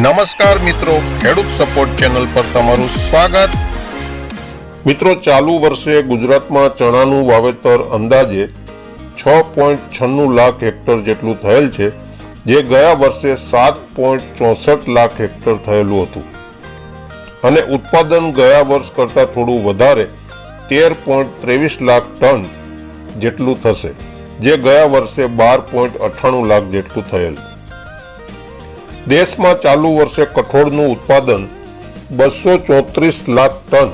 નમસ્કાર મિત્રો, ખેડૂત સપોર્ટ ચેનલ પર તમારું સ્વાગત. મિત્રો, ચાલુ વર્ષે ગુજરાતમાં ચણાનું વાવેતર અંદાજે છ પોઈન્ટ છન્નું લાખ હેક્ટર જેટલું થયેલ છે, જે ગયા વર્ષે સાત પોઈન્ટ ચોસઠ લાખ હેક્ટર થયેલું હતું. અને ઉત્પાદન ગયા વર્ષ કરતાં થોડું વધારે તેર પોઈન્ટ ત્રેવીસ લાખ ટન જેટલું થશે, જે ગયા વર્ષે બાર પોઈન્ટ અઠ્ઠાણું લાખ જેટલું થયેલ. દેશમાં ચાલુ વર્ષે કઠોળનું ઉત્પાદન બસો ચોત્રીસ લાખ ટન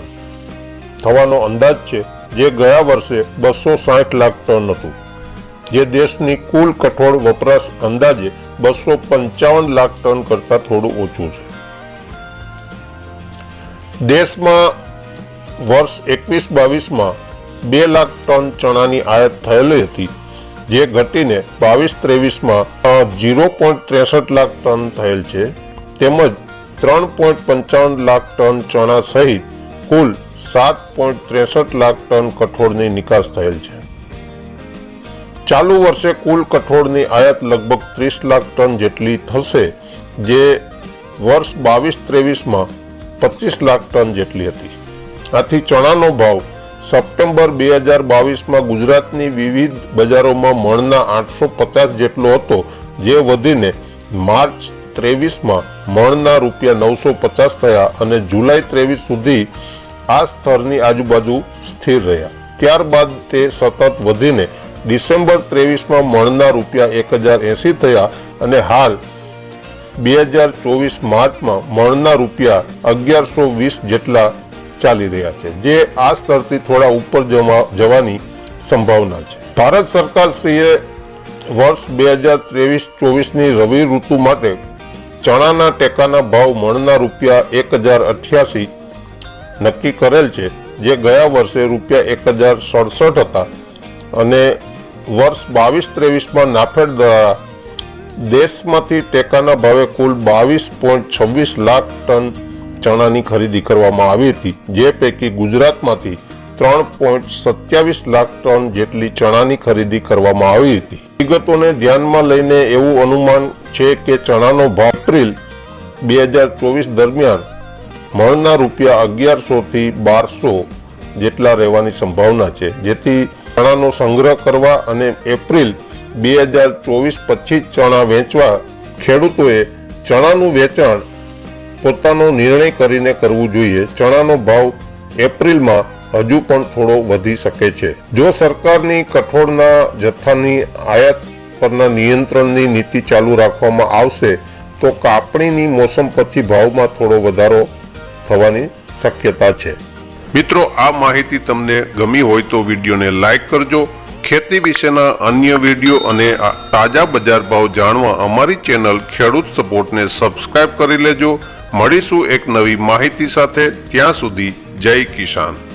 થવાનો અંદાજ છે, જે ગયા વર્ષે બસો સાઠ લાખ ટન હતું. જે દેશની કુલ કઠોળ વપરાશ અંદાજે બસો પંચાવન લાખ ટન કરતાં થોડું ઓછું છે. દેશમાં વર્ષ એકવીસ બાવીસમાં બે લાખ ટન ચણાની આયાત થયેલી હતી. જે ઘટીને બાવીસ ત્રેવીસમાં જીરો પોઈન્ટ ત્રેસઠ લાખ ટન થયેલ છે, તેમજ ત્રણ પોઈન્ટ પંચાવન લાખ ટન ચણા સહિત કુલ સાત પોઈન્ટ ત્રેસઠ લાખ ટન કઠોળની નિકાસ થયેલ છે. ચાલુ વર્ષે કુલ કઠોળની આયાત લગભગ ત્રીસ લાખ ટન જેટલી થશે, જે વર્ષ બાવીસ ત્રેવીસમાં પચીસ લાખ ટન જેટલી હતી. આથી ચણાનો ભાવ સપ્ટેમ્બર બે હજાર બાવીસમાં ગુજરાતની વિવિધ બજારોમાં મણના આઠસો પચાસ જેટલો હતો, જે વધીને માર્ચ ત્રેવીસમાં મણના રૂપિયા નવસો પચાસ થયા અને જુલાઈ ત્રેવીસ સુધી આ સ્તરની આજુબાજુ સ્થિર રહ્યા. ત્યારબાદ તે સતત વધીને ડિસેમ્બર ત્રેવીસમાં મણના રૂપિયા એક હજાર એંસી થયા અને હાલ બે હજાર ચોવીસ માર્ચમાં મણના રૂપિયા અગિયારસો વીસ જેટલા ચાલી રહ્યા છે. જે આ સ્તરથી થોડા ઉપર જવા જવાની સંભાવના છે. ભારત સરકારશ્રીએ વર્ષ બે હજાર ત્રેવીસ ચોવીસની રવિ ઋતુ માટે ચણાના ટેકાના ભાવ મણના રૂપિયા એક હજાર અઠ્યાસી નક્કી કરેલ છે, જે ગયા વર્ષે રૂપિયા એક હજાર સડસઠ હતા અને વર્ષ બાવીસ ત્રેવીસમાં નાફેડ દ્વારા દેશમાંથી ટેકાના ભાવે કુલ બાવીસ પોઈન્ટ છવ્વીસ લાખ ટન ચણાની ખરીદી કરવામાં આવી હતી, જે પૈકી ગુજરાતમાંથી ત્રણ પોઈન્ટ સત્યાવીસ લાખ ટન જેટલી ચણાની ખરીદી કરવામાં આવી હતી. વિગતોને ધ્યાનમાં લઈને એવું અનુમાન છે કે ચણાનો ભાવ એપ્રિલ બે હજાર ચોવીસ દરમિયાન મણના રૂપિયા અગિયારસોથી બારસો જેટલા રહેવાની સંભાવના છે, જેથી ચણાનો સંગ્રહ કરવા અને એપ્રિલ બે હજાર ચોવીસ પછી ચણા વેચવા ખેડૂતોએ ચણાનું વેચાણ પોતાનો નિર્ણય કરીને કરવું જોઈએ. ચણાનો ભાવ એપ્રિલમાં હજુ પણ થોડો વધી શકે છે. જો સરકારની કઠોળના જથ્થાની આયાત પરના નિયંત્રણની નીતિ ચાલુ રાખવામાં આવશે, તો કાપણીની મોસમ પછી ભાવમાં થોડો વધારો થવાની શક્યતા છે. મિત્રો, આ માહિતી તમને ગમી હોય તો વિડીયોને લાઇક કરજો. ખેતી વિશેના અન્ય વીડિયો અને તાજા બજાર ભાવ જાણવા અમારી ચેનલ ખેડૂત સપોર્ટને સબસ્ક્રાઇબ કરી લેજો. મળીશું એક નવી માહિતી સાથે. ત્યાં સુધી જય કિસાન.